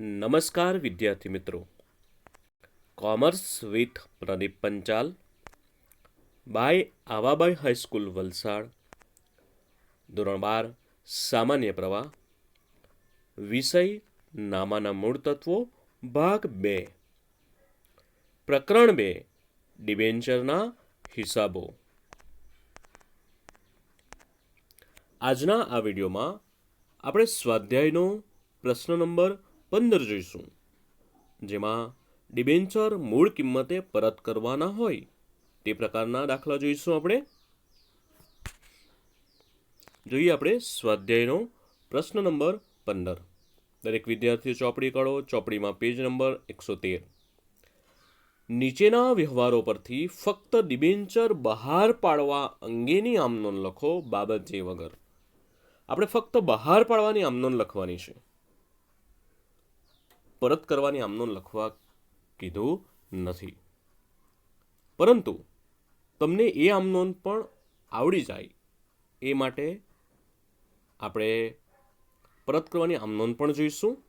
નમસ્કાર વિદ્યાર્થી મિત્રો. Commerce with Pradeep Panchal by Awabai high school Valsad, ધોરણ બાર, સામાન્ય પ્રવાહ, વિષય નામાના મૂળ તત્વો, ભાગ બે. પ્રકરણ બે, ડિબેન્ચરના હિસાબો. આજના આ વિડીયોમાં આપણે સ્વાધ્યાયનો પ્રશ્ન નંબર પંદર જોઈશું. જેમાં ડિબેન્ચર મૂળ કિંમતે પરત કરવાના હોય તે પ્રકારના દાખલા જોઈશું આપણે. જોઈએ આપણે સ્વાધ્યાયનો પ્રશ્ન નંબર પંદર. દરેક વિદ્યાર્થીઓ ચોપડી કાઢો. ચોપડીમાં પેજ નંબર એકસો તેર. નીચેના વ્યવહારો પરથી ફક્ત ડિબેન્ચર બહાર પાડવા અંગેની આમનોંધ લખો બાબત જે વગર. આપણે ફક્ત બહાર પાડવાની આમનોંધ લખવાની છે. પરત કરવાની આમનો લખવા કીધું નથી. પરંતુ તમને એ આમનોન પણ આવડી જાય એ માટે આપણે પરત કરવાની આમનોન પણ જોઈશું.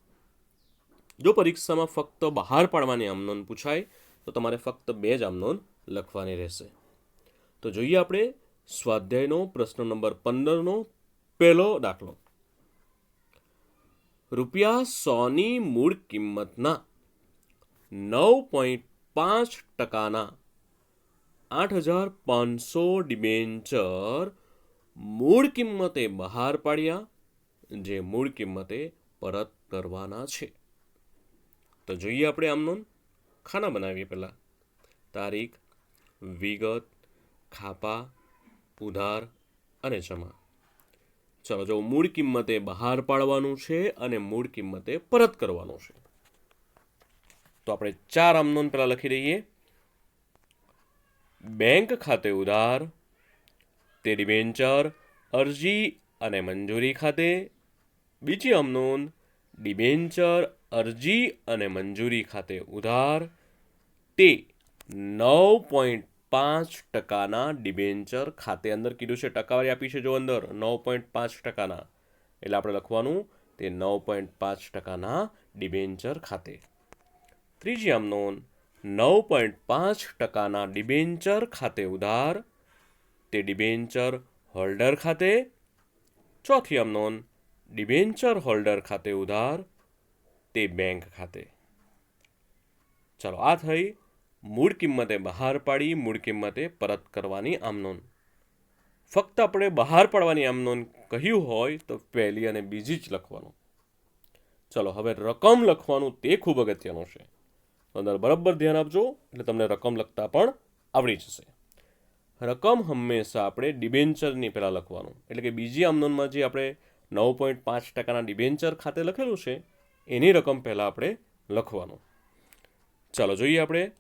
જો પરીક્ષામાં ફક્ત બહાર પાડવાની આમનોન પૂછાય, તો તમારે ફક્ત બે જ આમનોન લખવાની રહેશે. તો જોઈએ આપણે સ્વાધ્યાયનો પ્રશ્ન નંબર પંદરનો પહેલો દાખલો. રૂપિયા સોની મૂળ કિંમતના નવ પોઈન્ટ પાંચ ટકાના આઠ હજાર પાંચસો ડિબેન્ચર મૂળ કિંમતે બહાર પાડ્યા, જે મૂળ કિંમતે પરત કરવાના છે. તો જોઈએ આપણે આમનો ખાના બનાવીએ પહેલાં. તારીખ, વિગત, ખાપા ઉધાર અને જમા. ચલો, જો મૂળ કિંમતે બહાર પાડવાનું છે અને મૂળ કિંમતે પરત કરવાનું છે. તો આપણે ચાર અમનોન પહેલાં લખી દઈએ. બેંક ખાતે ઉધાર તે ડિબેન્ચર અરજી અને મંજૂરી ખાતે. બીજી આમનોંધ ડિબેન્ચર, અરજી અને મંજૂરી ખાતે ઉધાર, તે નવ પોઈન્ટ પાંચ ટકાના ડિબેન્ચર ખાતે અંદર કીધું છે, ટકાવારી આપી છે જો અંદર, નવ પોઈન્ટ પાંચ ટકાના. એટલે આપણે લખવાનું તે નવ પોઈન્ટ પાંચ ટકાના ડિબેન્ચર ખાતે. ત્રીજી આમ નોંધ, નવ પોઈન્ટ પાંચ ટકાના ડિબેન્ચર ખાતે ઉધાર, તે ડિબેન્ચર હોલ્ડર ખાતે. ચોથી આમ નોંધ, ડિબેન્ચર હોલ્ડર ખાતે ઉધાર, તે બેંક ખાતે. ચલો, આ થઈ મૂળ કિંમતે બહાર પાડી, મૂળ કિંમતે પરત કરવાની આમનોન. ફક્ત આપણે બહાર પાડવાની આમનોન કહ્યું હોય તો પહેલી અને બીજી જ લખવાનું. ચલો, હવે રકમ લખવાનું તે ખૂબ અગત્યનું છે. અંદર બરાબર ધ્યાન આપજો, એટલે તમને રકમ લખતા પણ આવડી જશે. રકમ હંમેશા આપણે ડિબેન્ચરની પહેલાં લખવાનું. એટલે કે બીજી આમનોનમાં જે આપણે નવ પોઈન્ટ પાંચ ટકાના ડિબેન્ચર ખાતે લખેલું છે, એની રકમ પહેલાં આપણે લખવાનું. ચાલો, જોઈએ આપણે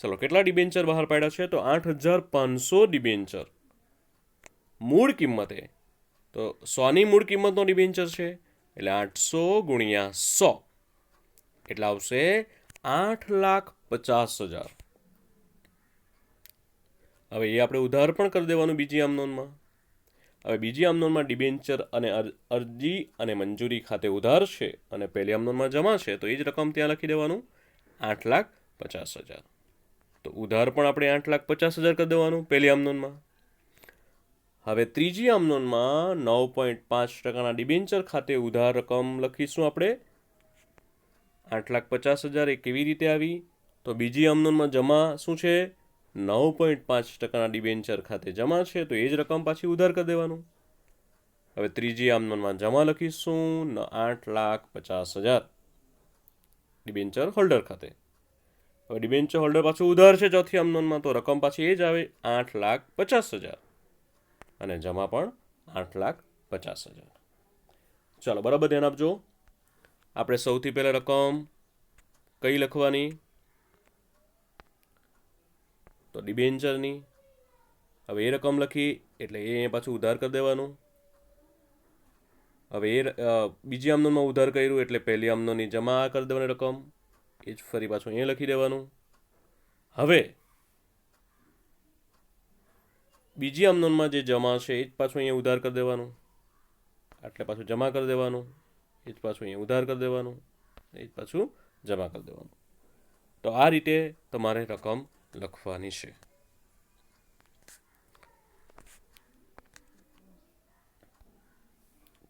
ચલો, કેટલા ડિબેન્ચર બહાર પાડ્યા છે? તો આઠ હજાર પાંચસો ડિબેન્ચર. મૂળ કિંમતે. તો સોની મૂળ કિંમતનો ડિબેન્ચર છે? એટલે આઠસો ગુણ્યા સો. એટલે આવશે આઠ લાખ પચાસ હજાર. હવે એ આપણે ઉધાર પણ કરી દેવાનું બીજી આમનોનમાં. હવે બીજી આમનોનમાં ડિબેન્ચર અને અરજી અને મંજૂરી ખાતે ઉધાર છે અને પહેલી આમનોનમાં જમા છે, તો એ જ રકમ ત્યાં લખી દેવાનું. આઠ લાખ પચાસ હજાર. તો ઉધાર પણ આપણે આઠ લાખ પચાસ હજાર કરી દેવાનું પહેલી આમનોનમાં હવે ત્રીજી આમનોનમાં નવ પોઈન્ટ પાંચ ટકાના ડિબેન્ચર ખાતે ઉધાર રકમ લખીશું આપણે. આઠ લાખ પચાસ હજાર એ કેવી રીતે આવી? તો બીજી આમનોનમાં જમા શું છે? નવ પોઈન્ટ પાંચ ટકાના ડિબેન્ચર ખાતે જમા છે, તો એ જ રકમ પાછી ઉધાર કરી દેવાનું. હવે ત્રીજી આમનોનમાં જમા લખીશું આઠ લાખ પચાસ હજાર ડિબેન્ચર હોલ્ડર ખાતે. હવે ડિબેન્ચર હોલ્ડર પાછું ઉધાર છે ચોથી આમનોંધમાં તો રકમ પાછી એ જ આવે, આઠ લાખ પચાસ હજાર. અને જમા પણ આઠ લાખ પચાસ હજાર. ચાલો, બરાબર ધ્યાન આપજો. આપણે સૌથી પહેલાં રકમ કઈ લખવાની? તો ડિબેન્ચરની. હવે એ રકમ લખી, એટલે એ પાછું ઉધાર કરી દેવાનું. હવે એ બીજી આમનોમાં ઉધાર કર્યું, એટલે પહેલી આમનોની જમા કરી દેવાની રકમ. એ જ ફરી પાછું અહીંયા લખી દેવાનું. હવે, બીજી આમનોનમાં જે જમા છે, એ જ પાછું અહીંયા ઉધાર કરી દેવાનું. આટલે પાછું જમા કરી દેવાનું. એ જ પાછું અહીંયા ઉધાર કરી દેવાનું. એ જ પાછું જમા કરી દેવાનું. તો આ રીતે તમારે રકમ લખવાની છે.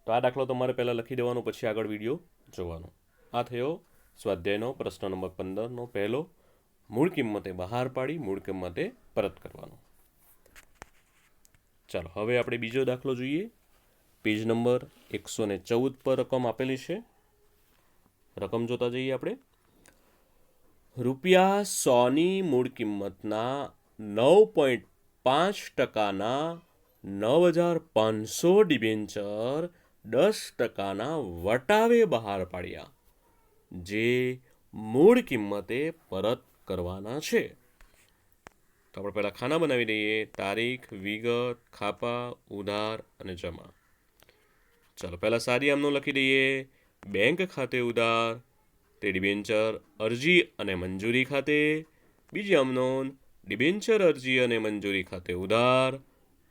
તો આ દાખલો તમારે પહેલાં લખી દેવાનો, પછી આગળ વીડિયો જોવાનો. આ થયો સ્વાધ્યાયનો પ્રશ્ન નંબર પંદરનો પહેલો, મૂળ કિંમતે બહાર પાડી, મૂળ કિંમતે પરત કરવાનો. ચાલો, હવે આપણે બીજો દાખલો જોઈએ. પેજ નંબર એકસો ને ચૌદ પર રકમ આપેલી છે. રકમ જોતા જઈએ આપણે. રૂપિયા સોની મૂળ કિંમતના નવ પોઈન્ટ પાંચ ટકાના નવ હજાર પાંચસો ડિબેન્ચર દસ ટકાના વટાવે બહાર પાડ્યા. જે મૂળ કિંમતે પરત કરવાના છે. તો આપણે પહેલાં ખાના બનાવી દઈએ. તારીખ, વિગત, ખાપા, ઉધાર અને જમા. ચાલો, પહેલાં સાદી આમનું લખી દઈએ. બેંક ખાતે ઉધાર તે ડિબેન્ચર અરજી અને મંજૂરી ખાતે. બીજી આમનોન ડિબેન્ચર અરજી અને મંજૂરી ખાતે ઉધાર,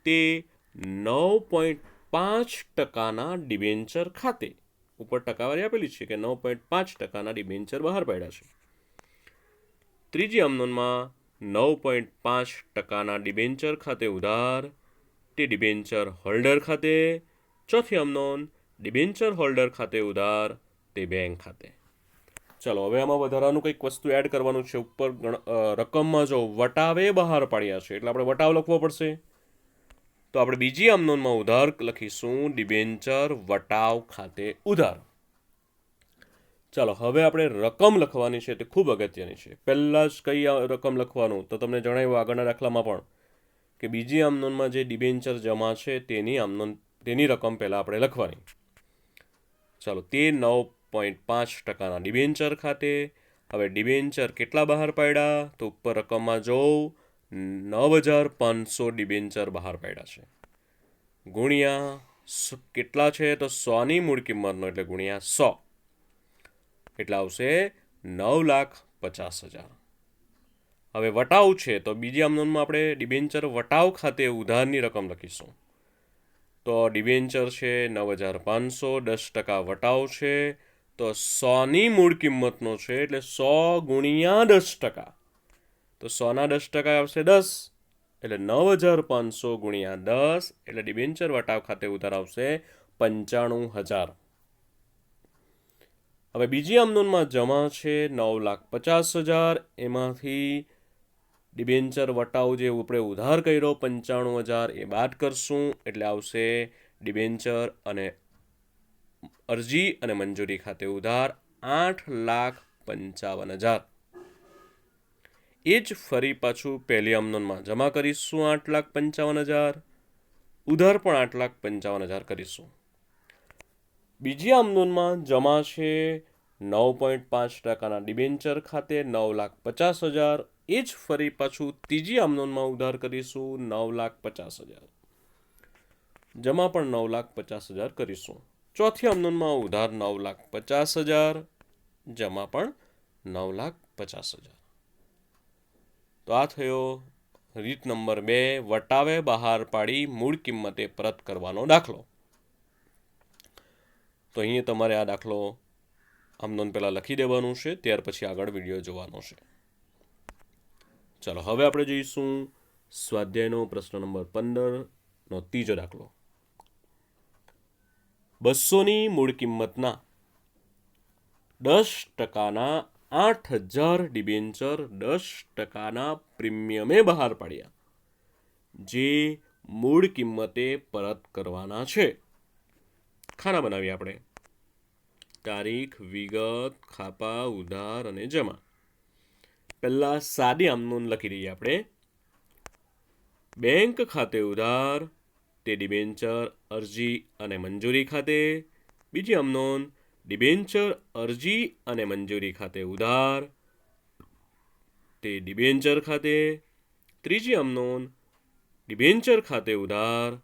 તે નવ પોઈન્ટ પાંચ ટકાના ડિબેન્ચર ખાતે. ઉપર ટકાવારી આપેલી છે કે નવ પોઈન્ટ પાંચ ટકાના ડિબેન્ચર બહાર પાડ્યા છે. ત્રીજી અમનોનમાં નવ પોઈન્ટ પાંચ ટકાના ડિબેન્ચર ખાતે ઉધાર તે ડિબેન્ચર હોલ્ડર ખાતે, ચોથી અમનોન ડિબેન્ચર હોલ્ડર ખાતે ઉધાર, તે બેંક ખાતે. ચલો, હવે આમાં વધારાનું કંઈક વસ્તુ એડ કરવાનું છે. ઉપર રકમમાં જો વટાવે બહાર પાડ્યા છે, એટલે આપણે વટાવ લખવો પડશે. તો આપણે બીજી આમનોનમાં ઉધાર લખીશું. ડિબેન્ચર વટાવ ખાતે ઉધાર. ચાલો, હવે આપણે રકમ લખવાની છે તે ખૂબ અગત્યની છે. પહેલાં જ કઈ રકમ લખવાનું? તો તમને જણાવ્યું આગળના દાખલામાં પણ કે બીજી આમનોનમાં જે ડિબેન્ચર જમા છે તેની આમનોન તેની રકમ પહેલાં આપણે લખવાની. ચાલો, તે નવ પોઈન્ટ પાંચ ટકાના ડિબેન્ચર ખાતે. હવે ડિબેન્ચર કેટલા બહાર પાડ્યા? તો ઉપર રકમમાં જોઉં. નવ હજાર પાંચસો ડિબેન્ચર બહાર પાડ્યા છે. ગુણ્યા કેટલા છે તો સોની મૂળ કિંમતનો એટલે ગુણ્યા સો. એટલે આવશે નવ લાખ પચાસ હજાર. હવે વટાવ છે તો બીજી આમનોનમાં આપણે ડિબેન્ચર વટાવ ખાતે ઉધારની રકમ લખીશું. તો ડિબેન્ચર છે નવ હજાર પાંચસો, દસ ટકા વટાવ છે તો સોની મૂળ કિંમતનો છે એટલે સો ગુણ્યા દસ ટકા. તો સોના દસ ટકા આવશે દસ, એટલે નવ હજાર પાંચસો ગુણ્યા દસ, એટલે ડિબેન્ચર વટાવ ખાતે ઉધાર આવશે પંચાણું હજાર. હવે બીજી અમનોનમાં જમા છે નવ લાખ પચાસ હજાર, એમાંથી ડિબેન્ચર વટાવ જે આપણે ઉધાર કર્યો પંચાણું હજાર, એ બાદ કરશું, એટલે આવશે ડિબેન્ચર અને અરજી અને મંજૂરી ખાતે ઉધાર આઠ લાખ પંચાવન હજાર. એ જ ફરી પાછું પહેલી આમનોનમાં જમા કરીશું આઠ લાખ પંચાવન હજાર. ઉધાર પણ આઠ લાખ પંચાવન હજાર કરીશું. બીજી આમનોનમાં જમા છે નવ પોઈન્ટ પાંચ ટકાના ડિબેન્ચર ખાતે નવ લાખ પચાસ હજાર. એ જ ફરી પાછું ત્રીજી આમનોનમાં ઉધાર કરીશું નવ લાખ પચાસ હજાર. જમા પણ નવ લાખ પચાસ હજાર કરીશું. ચોથી આમનોનમાં ઉધાર નવ લાખ પચાસ હજાર. જમા પણ નવ લાખ પચાસ હજાર. તો આ થયો રીત નંબર બે, વટાવે બહાર પાડી મૂળ કિંમતે પરત કરવાનો દાખલો. તો અહીંયા તમારે આ દાખલો આમનોન પહેલાં લખી દેવાનું છે, ત્યાર પછી આગળ વીડિયો જોવાનો છે. ચાલો, હવે આપણે જોઈશું સ્વાધ્યાયનો પ્રશ્ન નંબર પંદરનો ત્રીજો દાખલો. બસોની મૂળ કિંમતના દસ ટકાના આઠ હજાર ડિબેન્ચર દસ ટકાના પ્રીમિયમે બહાર પાડ્યા. જે મૂળ કિંમતે પરત કરવાના છે. ખાના બનાવીએ આપણે. તારીખ, વિગત, ખાપા, ઉધાર અને જમા. પહેલાં સાદી આમનોન લખી દઈએ આપણે. બેંક ખાતે ઉધાર, તે ડિબેન્ચર, અરજી અને મંજૂરી ખાતે. બીજી આમનોન ડિબેન્ચર, અરજી અને મંજૂરી ખાતે ઉધાર. તે ડિબેન્ચર ખાતે, ત્રીજી અમનોન, ડિબેન્ચર ખાતે ઉધાર.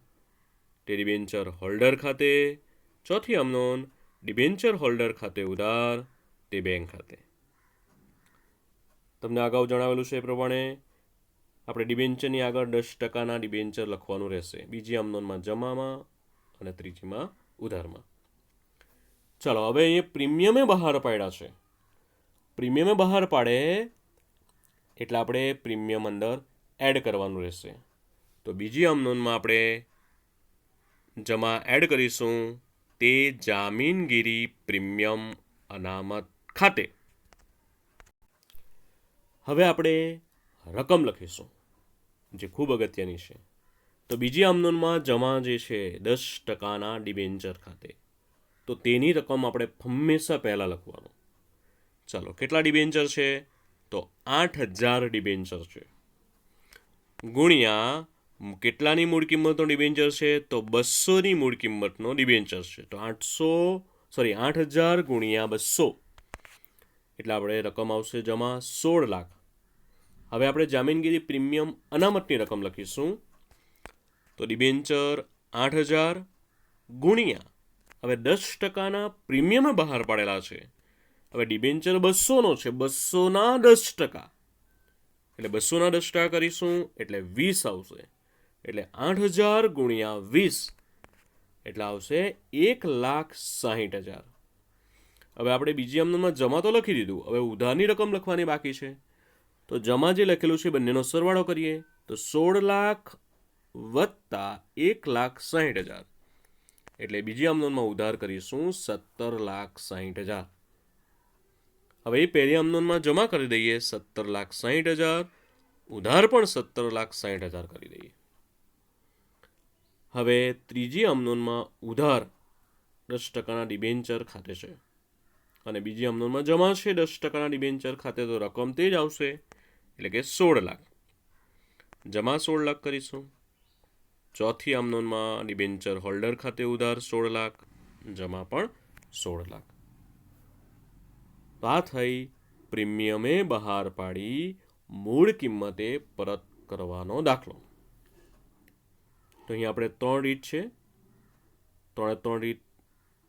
તે ડિબેન્ચર હોલ્ડર ખાતે, ચોથી અમનોન, ડિબેન્ચર હોલ્ડર ખાતે ઉધાર, તે બેંક ખાતે. તમને અગાઉ જણાવેલું છે એ પ્રમાણે, આપણે ડિબેન્ચરની આગળ દસ ટકાના ડિબેન્ચર લખવાનું રહેશે. બીજી અમનોનમાં જમામાં અને ત્રીજીમાં ઉધારમાં. ચાલો, હવે એ પ્રીમિયમે બહાર પાડ્યા છે. પ્રીમિયમે બહાર પાડે એટલે આપણે પ્રીમિયમ અંદર એડ કરવાનું રહેશે. તો બીજી અમનોનમાં આપણે જમા એડ કરીશું તે જામીનગીરી પ્રીમિયમ અનામત ખાતે. હવે આપણે રકમ લખીશું, જે ખૂબ અગત્યની છે. તો બીજી આમનોનમાં જમા જે છે દસ ટકાના ડિબેન્ચર ખાતે. તો તેની રકમ આપણે હંમેશા પહેલાં લખવાનું. ચાલો, કેટલા ડિબેન્ચર છે? તો આઠ હજાર ડિબેન્ચર છે. ગુણ્યા, કેટલાની મૂળ કિંમતનો ડિબેન્ચર છે? તો બસોની મૂળ કિંમતનો ડિબેન્ચર છે. તો આઠસો સોરી આઠ હજાર ગુણ્યા બસો એટલે આપણે રકમ આવશે જમા સોળ લાખ. હવે આપણે જામીનગીરી પ્રીમિયમ અનામતની રકમ લખીશું. તો ડિબેન્ચર આઠ હજાર ગુણ્યા હવે દસ ટકાના પ્રીમિયમે બહાર પાડેલા છે. હવે ડિબેન્ચર બસોનો છે. બસોના દસ ટકા. એટલે બસોના દસ ટકા કરીશું એટલે વીસ આવશે. એટલે આઠ હજાર ગુણ્યા વીસ. એટલે આવશે એક લાખ સાહીઠ હજાર. હવે આપણે બીજી અમદાવાદમાં જમા તો લખી દીધું. હવે ઉધારની રકમ લખવાની બાકી છે. તો જમા જે લખેલું છે બંનેનો સરવાળો કરીએ. તો સોળ લાખ વત્તા એક લાખ સાહીઠ હજાર. એટલે બીજી આમનોનમાં ઉધાર કરીશું સત્તર લાખ સાહીઠ હજાર. હવે એ પહેલી આમનોનમાં જમા કરી દઈએ સત્તર લાખ સાહીઠ હજાર, ઉધાર પણ સત્તર લાખ સાહીઠ હજાર કરી દઈએ. હવે ત્રીજી આમનોનમાં ઉધાર દસ ટકાના ડિબેન્ચર ખાતે છે. અને બીજી આમનોનમાં જમા છે દસ ટકાના ડિબેન્ચર ખાતે તો રકમ તે જ આવશે, એટલે કે સોળ લાખ. જમા સોળ લાખ કરીશું. ચોથી આમનોનમાં ડિબેન્ચર હોલ્ડર ખાતે ઉધાર સોળ લાખ, જમા પણ સોળ લાખ. તો આ થઈ પ્રીમિયમે બહાર પાડી મૂળ કિંમતે પરત કરવાનો દાખલો. તો અહીં આપણે ત્રણ રીત છે. ત્રણે ત્રણ રીત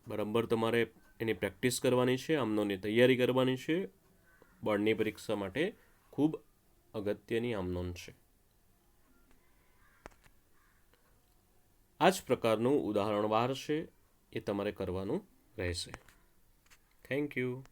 બરાબર તમારે એની પ્રેક્ટિસ કરવાની છે આમનોની તૈયારી કરવાની છે. બોર્ડની પરીક્ષા માટે ખૂબ અગત્યની આમનોન છે. આ જ પ્રકારનું ઉદાહરણ બહાર છે. એ તમારે કરવાનું રહેશે. Thank you